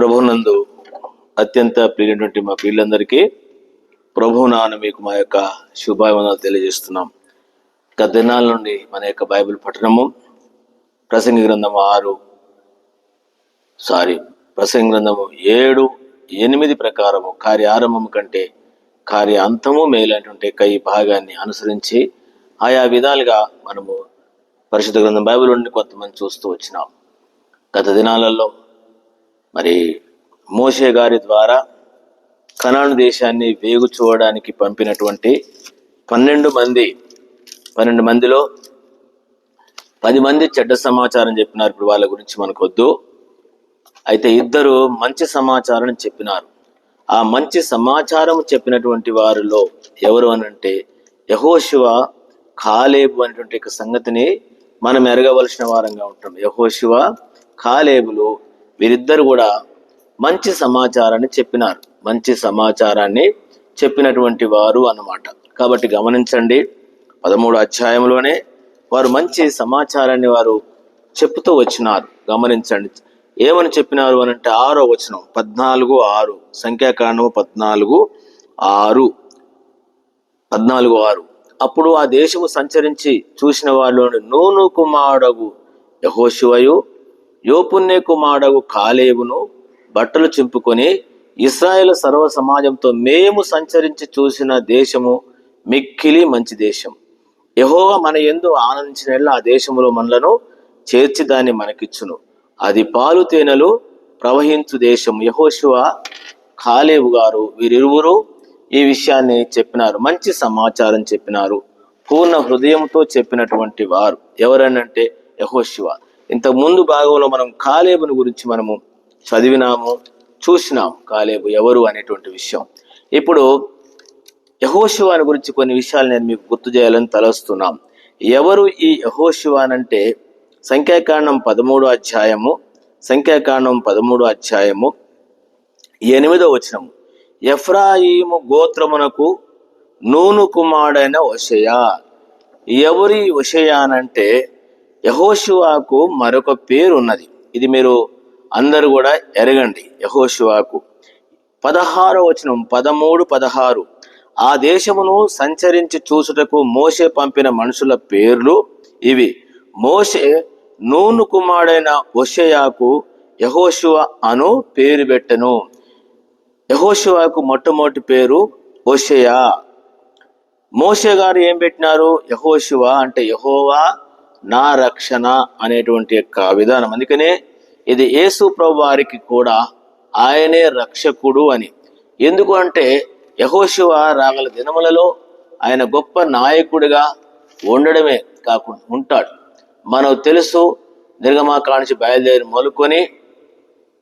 ప్రభునందు అత్యంత ప్రియటువంటి మా పిల్లలందరికీ ప్రభునాను మీకు మా యొక్క శుభాభివందనాలు తెలియజేస్తున్నాం. గత దినాల నుండి మన యొక్క బైబిల్ పఠనము ప్రసంగి గ్రంథము ఆరు సారీ ప్రసంగి గ్రంథము ఏడు ఎనిమిది ప్రకారము కార్య ఆరంభము కంటే కార్య అంతము మేలైనటువంటి యొక్క ఈ భాగాన్ని అనుసరించి ఆయా విధాలుగా మనము పరిశుద్ధ గ్రంథం బైబిల్ నుండి కొంతమంది చూస్తూ వచ్చినాం. గత దినాలలో మరి మోషే గారి ద్వారా కనాను దేశాన్ని వేగు చూడడానికి పంపినటువంటి పన్నెండు మంది పన్నెండు మందిలో పది మంది చెడ్డ సమాచారం చెప్పినారు. ఇప్పుడు వాళ్ళ గురించి మనకు వద్దు అయితే ఇద్దరు మంచి సమాచారం చెప్పినారు. ఆ మంచి సమాచారం చెప్పినటువంటి వారిలో ఎవరు అనంటే యహోశివ కాలేబు అనేటువంటి సంగతిని మనం ఎరగవలసిన వారంగా ఉంటాం. యహోశివ కాలేబులు వీరిద్దరు కూడా మంచి సమాచారాన్ని చెప్పినారు. మంచి సమాచారాన్ని చెప్పినటువంటి వారు అన్నమాట. కాబట్టి గమనించండి పదమూడు అధ్యాయంలోనే వారు మంచి సమాచారాన్ని వారు చెప్తూ వచ్చినారు. గమనించండి ఏమని చెప్పినారు అని అంటే ఆరో వచనం పద్నాలుగు ఆరు సంఖ్యాకాండము పద్నాలుగు ఆరు పద్నాలుగు ఆరు. అప్పుడు ఆ దేశము సంచరించి చూసిన వాళ్ళలోని నూను కుమారుడగు యహోశివయు యోపుణ్య కుమారుడు కాలేవును బట్టలు చింపుకొని ఇస్రాయేల్ సర్వ సమాజంతో మేము సంచరించి చూసిన దేశము మిక్కిలి మంచి దేశం. యహోవా మన ఎందు ఆనందించిన ఆ దేశంలో మనలను చేర్చి దాన్ని మనకిచ్చును. అది పాలు తేనెలు ప్రవహించు దేశం యహోశివ కాలేవు గారు వీరిరువురు ఈ విషయాన్ని చెప్పినారు. మంచి సమాచారం చెప్పినారు. పూర్ణ హృదయంతో చెప్పినటువంటి వారు ఎవరనంటే యహోశివ ఇంత ముందు భాగంలో మనం కాలేబుని గురించి మనము చదివినాము చూసినాం కాలేబు ఎవరు అనేటువంటి విషయం. ఇప్పుడు యహోశివాని గురించి కొన్ని విషయాలు నేను మీకు గుర్తు చేయాలని తలస్తున్నాం. ఎవరు ఈ యహోశివానంటే సంఖ్యాకాండం పదమూడు అధ్యాయము సంఖ్యాకాండం పదమూడు అధ్యాయము ఎనిమిదో వచనము. ఎఫ్రాయిము గోత్రమునకు నూను కుమారుడైన ఒషయ. ఎవరి ఒషయానంటే యహోశివాకు మరొక పేరు ఉన్నది ఇది మీరు అందరూ కూడా ఎరగండి. యహోశివాకు పదహారో వచనం పదమూడు పదహారు. ఆ దేశమును సంచరించి చూసుటకు మోషే పంపిన మనుషుల పేర్లు ఇవి. మోషే నూను కుమారుడైన ఒషయాకు యహోశివ అను పేరు పెట్టెను. యహోశివాకు మొట్టమొదటి పేరు ఒషయా మోషే గారు ఏం పెట్టినారు? యహోశివ అంటే యహోవా నా రక్షణ అనేటువంటి యొక్క విధానం. అందుకనే ఇది యేసు ప్రభు వారికి కూడా ఆయనే రక్షకుడు అని. ఎందుకు అంటే యహోశివ రాగల దినములలో ఆయన గొప్ప నాయకుడిగా ఉండడమే కాకుండా ఉంటాడు. మనం తెలుసు నిర్గమాకాంక్షి బయలుదేరి మొలుకొని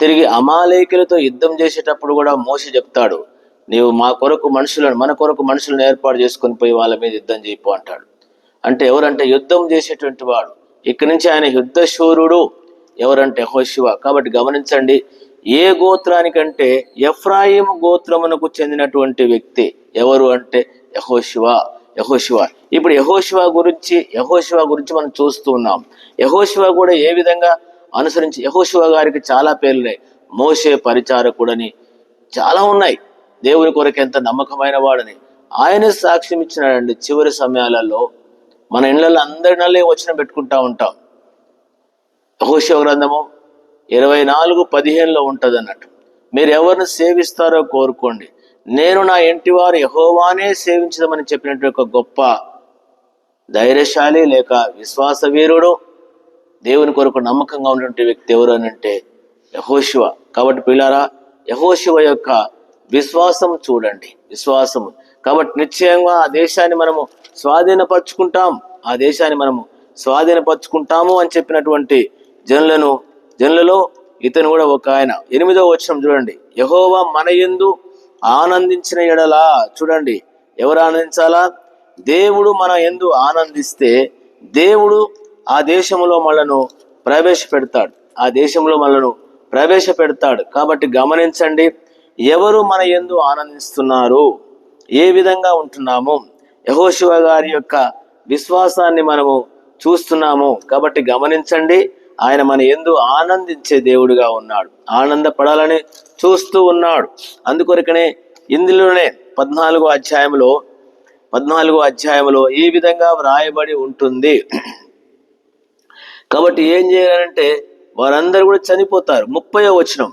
తిరిగి అమాలేకులతో యుద్ధం చేసేటప్పుడు కూడా మోసి చెప్తాడు నీవు మా కొరకు మనుషులను మన కొరకు మనుషులను ఏర్పాటు చేసుకొని పోయి వాళ్ళ మీద యుద్ధం చేయిపో అంటాడు. అంటే ఎవరంటే యుద్ధం చేసేటువంటి వాడు. ఇక్కడి నుంచి ఆయన యుద్ధ శూరుడు ఎవరంటే యెహోషువ. కాబట్టి గమనించండి ఏ గోత్రానికంటే ఎఫ్రాయిం గోత్రమునకు చెందినటువంటి వ్యక్తి ఎవరు అంటే యహోశివ యహోశివ ఇప్పుడు యహోశివ గురించి యహోశివ గురించి మనం చూస్తూ ఉన్నాం. యహోశివ కూడా ఏ విధంగా అనుసరించి యహోశివ గారికి చాలా పేర్లున్నాయి మోసే పరిచారకుడని చాలా ఉన్నాయి. దేవుని కొరకు ఎంత నమ్మకమైన వాడని. ఆయనే సాక్ష్యం ఇచ్చినాడండి చివరి సమయాలలో. మన ఇళ్ళల్లో అందరినల్లే వచ్చిన పెట్టుకుంటా ఉంటాం. యహోశివ గ్రంథము ఇరవై నాలుగు పదిహేనులో ఉంటుంది అన్నట్టు మీరు ఎవరిని సేవిస్తారో కోరుకోండి. నేను నా ఇంటి వారు యహోవానే సేవించదమని చెప్పినట్టు ఒక గొప్ప ధైర్యశాలి లేక విశ్వాస వీరుడు దేవుని కొరకు నమ్మకంగా ఉన్నటువంటి వ్యక్తి ఎవరు అని అంటే యహోశివ కాబట్టి పిల్లారా యహోశివ యొక్క విశ్వాసం చూడండి విశ్వాసము. కాబట్టి నిశ్చయంగా ఆ దేశాన్ని మనము స్వాధీనపరుచుకుంటాం ఆ దేశాన్ని మనము స్వాధీనపరుచుకుంటాము అని చెప్పినటువంటి జనులను జనులలో ఇతను కూడా ఒక ఆయన. ఎనిమిదో వచనం చూడండి. యహోవా మన ఎందు ఆనందించిన ఎడలా చూడండి. ఎవరు ఆనందించాలా? దేవుడు మన ఎందు ఆనందిస్తే దేవుడు ఆ దేశంలో మనను ప్రవేశపెడతాడు. ఆ దేశంలో మనను ప్రవేశపెడతాడు. కాబట్టి గమనించండి ఎవరు మన ఎందు ఆనందిస్తున్నారు? ఏ విధంగా ఉంటున్నాము? యహోశివ గారి యొక్క విశ్వాసాన్ని మనము చూస్తున్నాము. కాబట్టి గమనించండి ఆయన మన ఎందు ఆనందించే దేవుడుగా ఉన్నాడు. ఆనందపడాలని చూస్తూ ఉన్నాడు. అందుకొరకనే ఇందులోనే పద్నాలుగో అధ్యాయంలో పద్నాలుగో అధ్యాయంలో ఈ విధంగా వ్రాయబడి ఉంటుంది. కాబట్టి ఏం చేయాలంటే వారందరూ కూడా చనిపోతారు. ముప్పై వచనం.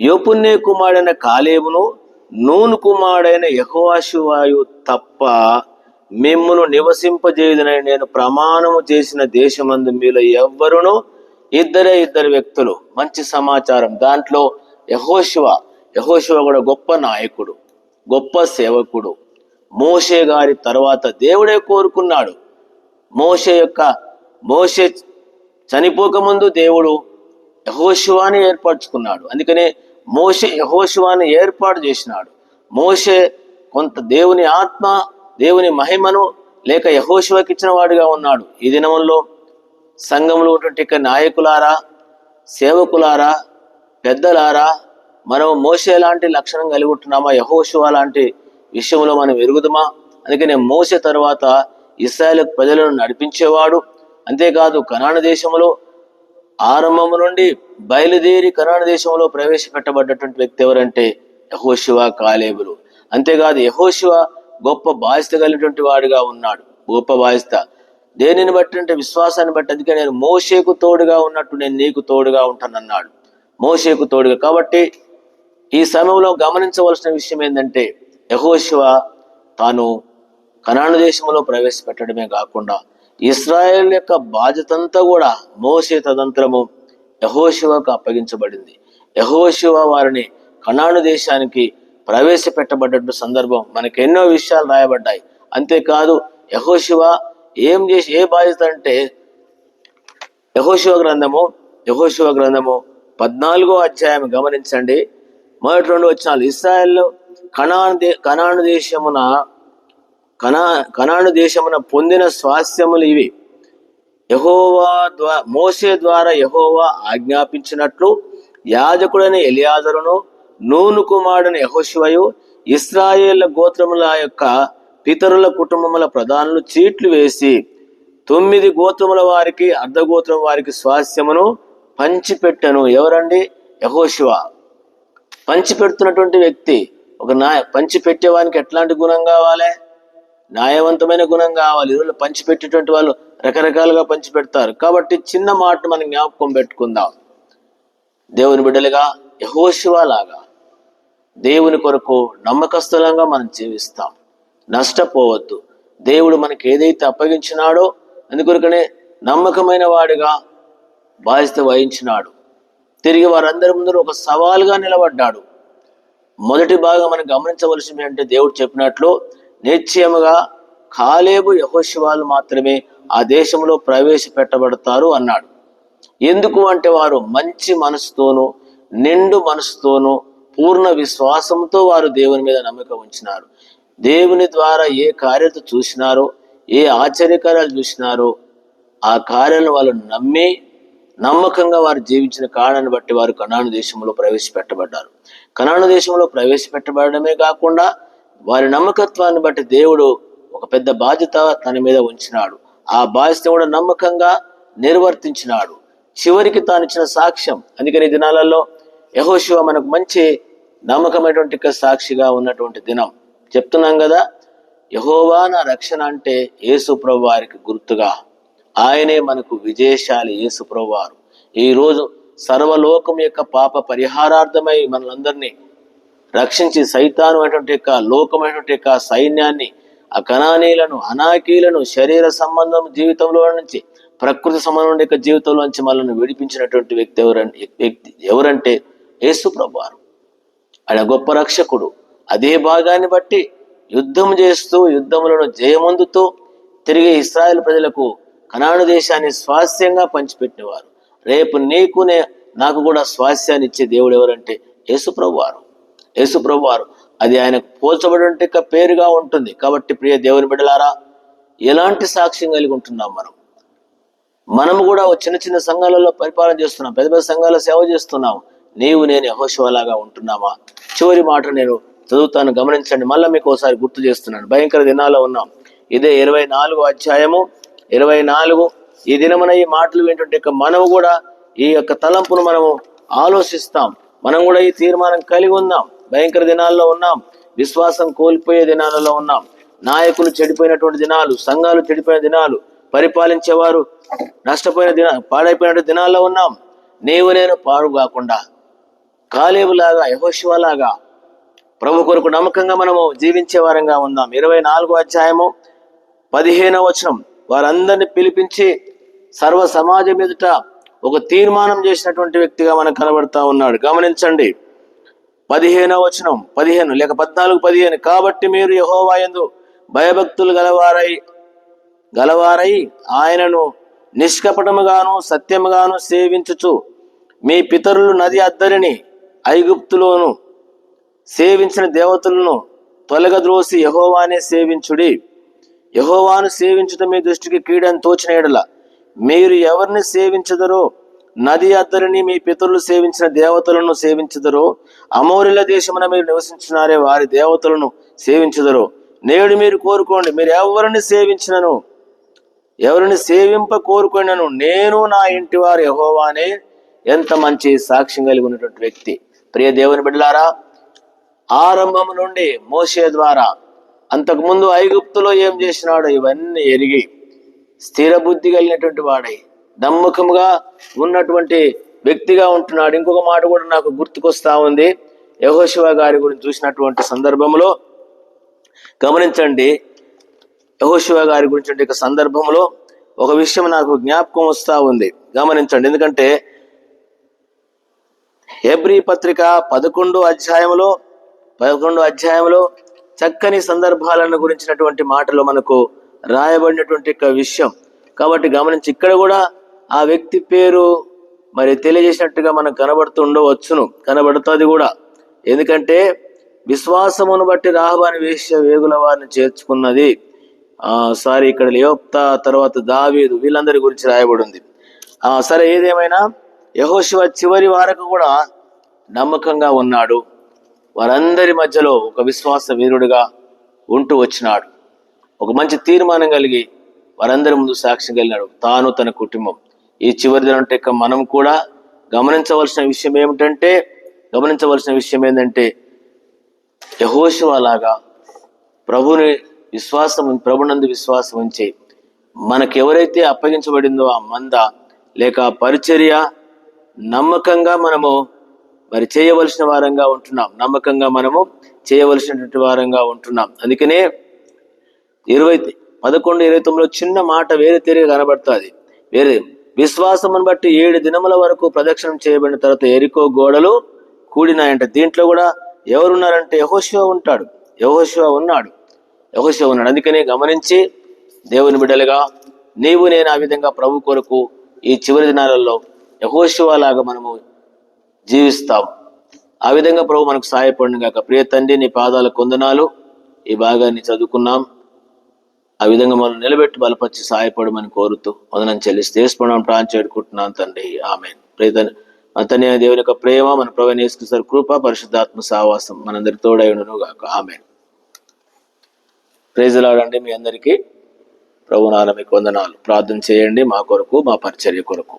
యోపున్నే కుమారుడైన కాలేబును నూను కుమారుడైన యహోవాశివాయు తప్ప మిమ్మును నివసింపజేయుదనని నేను ప్రమాణము చేసిన దేశమందు మీలో ఎవ్వరును ఇద్దరే ఇద్దరు వ్యక్తులు. మంచి సమాచారం. దాంట్లో యహోశివ యహోశివ కూడా గొప్ప నాయకుడు గొప్ప సేవకుడు. మోషే గారి తర్వాత దేవుడే కోరుకున్నాడు. మోషే యొక్క మోషే చనిపోకముందు దేవుడు యహోశివాని ఏర్పరచుకున్నాడు. అందుకనే మోషే యహోశివాని ఏర్పాటు చేసినాడు. మోషే కొంత దేవుని ఆత్మ దేవుని మహిమను లేక యహోశివకి ఇచ్చిన వాడిగా ఉన్నాడు. ఈ దినముల్లో సంఘంలో ఉన్నటువంటి నాయకులారా సేవకులారా పెద్దలారా మనం మోసే లాంటి లక్షణం కలిగి ఉంటున్నామా? యహోశివ లాంటి విషయంలో మనం ఎరుగుదమా? అందుకనే మోసే తర్వాత ఇస్రాయల్ ప్రజలను నడిపించేవాడు. అంతేకాదు కనాన దేశంలో ఆరంభము నుండి బయలుదేరి కనాన దేశంలో ప్రవేశపెట్టబడ్డటువంటి వ్యక్తి ఎవరంటే యహోశివ కాలేబులు. అంతేకాదు యహోశివ గొప్ప బాధ్యత కలిగినటువంటి వాడుగా ఉన్నాడు. గొప్ప బాధ్యత. దేనిని బట్టి అంటే విశ్వాసాన్ని బట్టి. అందుకే నేను మోషేకు తోడుగా ఉన్నట్టు నేను నీకు తోడుగా ఉంటానన్నాడు. మోషేకు తోడుగా. కాబట్టి ఈ సమయంలో గమనించవలసిన విషయం ఏంటంటే యహోశివ తాను కనాను దేశంలో ప్రవేశపెట్టడమే కాకుండా ఇస్రాయేల్ యొక్క బాధ్యత అంతా కూడా మోసే తదంతరము యహోశివకు అప్పగించబడింది. యహోశివ వారిని కణాను దేశానికి ప్రవేశపెట్టబడ్డ సందర్భం మనకు ఎన్నో విషయాలు రాయబడ్డాయి. అంతేకాదు యహోశివ ఏం చేసి ఏ బాధ్యత అంటే యహోశివ గ్రంథము యహోశివ గ్రంథము పద్నాలుగో అధ్యాయం గమనించండి. మొదటి రెండు వచ్చినాలు ఇస్రాయల్లో కణాను దే కణాను దేశమున కణా కణాను దేశమున పొందిన స్వాస్థ్యములు ఇవి. యహోవా ద్వా మోసే ద్వారా యహోవా ఆజ్ఞాపించినట్లు యాజకుడైన ఎలియాజరును నూను కుమారుడైన యహోశివయు ఇస్రాయేళ్ళ గోత్రముల యొక్క పితరుల కుటుంబముల ప్రధానులు చీట్లు వేసి తొమ్మిది గోత్రముల వారికి అర్ధగోత్రం వారికి స్వాస్థ్యమును పంచిపెట్టను. ఎవరండి? యహోశివ పంచిపెడుతున్నటువంటి వ్యక్తి ఒక నాయ పంచిపెట్టేవానికి ఎట్లాంటి గుణం కావాలి? న్యాయవంతమైన గుణం కావాలి. ఈరోజు పంచిపెట్టేటువంటి వాళ్ళు రకరకాలుగా పంచిపెడతారు. కాబట్టి చిన్న మాట మనం జ్ఞాపకం పెట్టుకుందాం. దేవుని బిడ్డలుగా యహోశివ లాగా దేవుని కొరకు నమ్మకస్తులంగా మనం జీవిస్తాం. నష్టపోవద్దు. దేవుడు మనకి ఏదైతే అప్పగించినాడో అందుకొరకనే నమ్మకమైన వాడిగా బాధ్యత వహించినాడు. తిరిగి వారందరి ముందు ఒక సవాల్గా నిలబడ్డాడు. మొదటి భాగం మనం గమనించవలసింది అంటే దేవుడు చెప్పినట్లు నిశ్చయముగా కాలేబు యహోశివాలు మాత్రమే ఆ దేశంలో ప్రవేశపెట్టబడతారు అన్నాడు. ఎందుకు అంటే వారు మంచి మనసుతోనూ నిండు మనసుతోనూ పూర్ణ విశ్వాసంతో వారు దేవుని మీద నమ్మకం ఉంచినారు. దేవుని ద్వారా ఏ కార్యత చూసినారో ఏ ఆశ్చర్యకార్యాలు చూసినారో ఆ కార్యాలను వాళ్ళు నమ్మి నమ్మకంగా వారు జీవించిన కారణాన్ని బట్టి వారు కణాను దేశంలో ప్రవేశపెట్టబడ్డారు. కణాను దేశంలో ప్రవేశపెట్టబడమే కాకుండా వారి నమ్మకత్వాన్ని బట్టి దేవుడు ఒక పెద్ద బాధ్యత తన మీద ఉంచినాడు. ఆ బాధ్యత కూడా నమ్మకంగా నిర్వర్తించినాడు. చివరికి తాను ఇచ్చిన సాక్ష్యం అందుకని దినాలలో యహోశివ మనకు మంచి నమ్మకమైనటువంటి సాక్షిగా ఉన్నటువంటి దినం. చెప్తున్నాం కదా యహోవా నా రక్షణ అంటే యేసుప్రభు వారికి గుర్తుగా. ఆయనే మనకు విజయశాలి యేసుప్రభు వారు. ఈరోజు సర్వలోకం యొక్క పాప పరిహారార్థమై మనలందరినీ రక్షించి సైతాను అటువంటి యొక్క లోకమైనటువంటి యొక్క సైన్యాన్ని ఆ అనాకీలను శరీర సంబంధం జీవితంలో నుంచి ప్రకృతి సంబంధం యొక్క జీవితంలో నుంచి మనల్ని విడిపించినటువంటి వ్యక్తి ఎవరంటే వ్యక్తి ఎవరంటే యేసు ప్రభువారు. ఆయన గొప్ప రక్షకుడు. అదే భాగాన్ని బట్టి యుద్ధం చేస్తూ యుద్ధములను జయమందుతూ తిరిగి ఇస్రాయేల్ ప్రజలకు కనాను దేశాన్ని స్వాస్థ్యంగా పంచిపెట్టినవారు. రేపు నీకునే నాకు కూడా స్వాస్థ్యాన్ని ఇచ్చే దేవుడు ఎవరంటే యేసుప్రభు వారు యేసుప్రభు వారు అది ఆయనకు పోల్చబడి పేరుగా ఉంటుంది. కాబట్టి ప్రియ దేవుని బిడ్డలారా ఎలాంటి సాక్ష్యం కలిగి ఉంటున్నాం మనం? మనము కూడా చిన్న చిన్న సంఘాలలో పరిపాలన చేస్తున్నాం. పెద్ద పెద్ద సంఘాల సేవ చేస్తున్నాం. నీవు నేను యహోశివలాగా ఉంటున్నామా? చివరి మాట నేను చదువుతాను. గమనించండి. మళ్ళీ మీకు ఒకసారి గుర్తు చేస్తున్నాను. భయంకర దినాల్లో ఉన్నాం. ఇదే ఇరవై నాలుగు అధ్యాయము ఇరవై నాలుగు ఈ దినమున ఈ మాటలు వింటుంటే మనము కూడా ఈ యొక్క తలంపును మనము ఆలోచిస్తాం. మనం కూడా ఈ తీర్మానం కలిగి ఉందాం. భయంకర దినాల్లో ఉన్నాం. విశ్వాసం కోల్పోయే దినాలలో ఉన్నాం. నాయకులు చెడిపోయినటువంటి దినాలు సంఘాలు చెడిపోయిన దినాలు పరిపాలించేవారు నష్టపోయిన దిన పాడైపోయిన దినాల్లో ఉన్నాం. నీవు నేను పాడు కాకుండా కాలేబులాగా యహోశివలాగా ప్రభు కొరకు నమ్మకంగా మనము జీవించే వారంగా ఉందాం. ఇరవై నాలుగో అధ్యాయము పదిహేనవ వచనం. వారందరిని పిలిపించి సర్వ సమాజం ఎదుట ఒక తీర్మానం చేసినటువంటి వ్యక్తిగా మనకు కనబడతా ఉన్నాడు. గమనించండి. పదిహేనవ వచనం పదిహేను లేక పద్నాలుగు పదిహేను. కాబట్టి మీరు యహోవాయందు భయభక్తులు గలవారై గలవారై ఆయనను నిష్కపటముగాను సత్యముగాను సేవించుచు మీ పితరులు నది అద్దరిని ఐగుప్తులోను సేవించిన దేవతలను తొలగద్రోసి యహోవానే సేవించుడి. యహోవాను సేవించుట మీ దృష్టికి కీడని తోచిన ఎడల. మీరు ఎవరిని సేవించదరో నది అద్దరిని మీ పితరులు సేవించిన దేవతలను సేవించదరో. అమౌరిల దేశమున మీరు నివసించినారే వారి దేవతలను సేవించదరో. నేడు మీరు కోరుకోండి మీరు ఎవరిని సేవించినను? ఎవరిని సేవింప కోరుకున్నాను? నేను నా ఇంటి వారు యహోవానే. ఎంత మంచి సాక్ష్యం కలిగి ఉన్నటువంటి వ్యక్తి. ప్రియ దేవుని బిడ్డలారా ఆరంభం నుండి మోసే ద్వారా అంతకుముందు ఐగుప్తులో ఏం చేసినాడో ఇవన్నీ ఎరిగి స్థిర బుద్ధి కలిగినటువంటి వాడై నమ్మకముగా ఉన్నటువంటి వ్యక్తిగా ఉంటున్నాడు. ఇంకొక మాట కూడా నాకు గుర్తుకొస్తా ఉంది. యహోశివ గారి గురించి చూసినటువంటి సందర్భంలో గమనించండి. యహోశివ గారి గురించి ఒక సందర్భంలో ఒక విషయం నాకు జ్ఞాపకం వస్తూ ఉంది. గమనించండి. ఎందుకంటే హెబ్రి పత్రిక పదకొండు అధ్యాయంలో పదకొండు అధ్యాయంలో చక్కని సందర్భాలను గురించినటువంటి మాటలు మనకు రాయబడినటువంటి ఒక విషయం. కాబట్టి గమనించి ఇక్కడ కూడా ఆ వ్యక్తి పేరు మరి తెలియజేసినట్టుగా మనకు కనబడుతూ ఉండవచ్చును. కనబడుతుంది కూడా. ఎందుకంటే విశ్వాసమును బట్టి రాహబాని వేశ్య వేగుల వారిని చేర్చుకున్నది. ఆ సారీ ఇక్కడ లేయోప్త తర్వాత దావీదు వీళ్ళందరి గురించి రాయబడి ఉంది ఆ సరే ఏదేమైనా యహోశివ చివరి వరకు కూడా నమ్మకంగా ఉన్నాడు. వారందరి మధ్యలో ఒక విశ్వాస వీరుడిగా ఉంటూ వచ్చినాడు. ఒక మంచి తీర్మానం కలిగి వారందరి ముందు సాక్ష్యం కలిగినాడు. తాను తన కుటుంబం. ఈ చివరి దినం మనం కూడా గమనించవలసిన విషయం ఏమిటంటే గమనించవలసిన విషయం ఏంటంటే యహోశివలాగా ప్రభుని విశ్వాసం ప్రభునందు విశ్వాసం ఉంచి మనకెవరైతే అప్పగించబడిందో ఆ మంద లేక పరిచర్య నమ్మకంగా మనము మరి చేయవలసిన వారంగా ఉంటున్నాం. నమ్మకంగా మనము చేయవలసినటువంటి వారంగా ఉంటున్నాం. అందుకనే ఇరవై పదకొండు ఇరవై తొమ్మిదిలో చిన్న మాట వేరే తెరిగి కనబడుతుంది. వేరే విశ్వాసమును బట్టి ఏడు దినముల వరకు ప్రదక్షిణం చేయబడిన తర్వాత ఎరికో గోడలు కూడినాయంట. దీంట్లో కూడా ఎవరున్నారంటే యహోశివ ఉంటాడు. యహోశివ ఉన్నాడు. యహోశివ ఉన్నాడు. అందుకనే గమనించి దేవుని బిడ్డలుగా నీవు నేను ఆ విధంగా ప్రభు కొరకు ఈ చివరి దినాలలో యహోశివ లాగా మనము జీవిస్తాం. ఆ విధంగా ప్రభు మనకు సహాయపడిన గాక ప్రియ తండ్రి నీ పాదాల కొందనాలు ఈ భాగాన్ని చదువుకున్నాం. ఆ విధంగా మనం నిలబెట్టి బలపరిచి సహాయపడమని కోరుతూ వదనం చెల్లిస్తే వేసుకున్నాం ప్రాణం చేడుకుంటున్నాను తండ్రి. ఆమె ప్రియత అతని దేవుని యొక్క ప్రేమ మన ప్రవీణ సార్ కృప పరిశుద్ధాత్మ సావాసం మనందరి తోడైనను గాక ఆమె ప్రేజలాడండి మీ అందరికీ. ప్రభు నాన్న మీకు వందనాలు. ప్రార్థన చేయండి మా కొరకు మా పరిచర్య కొరకు.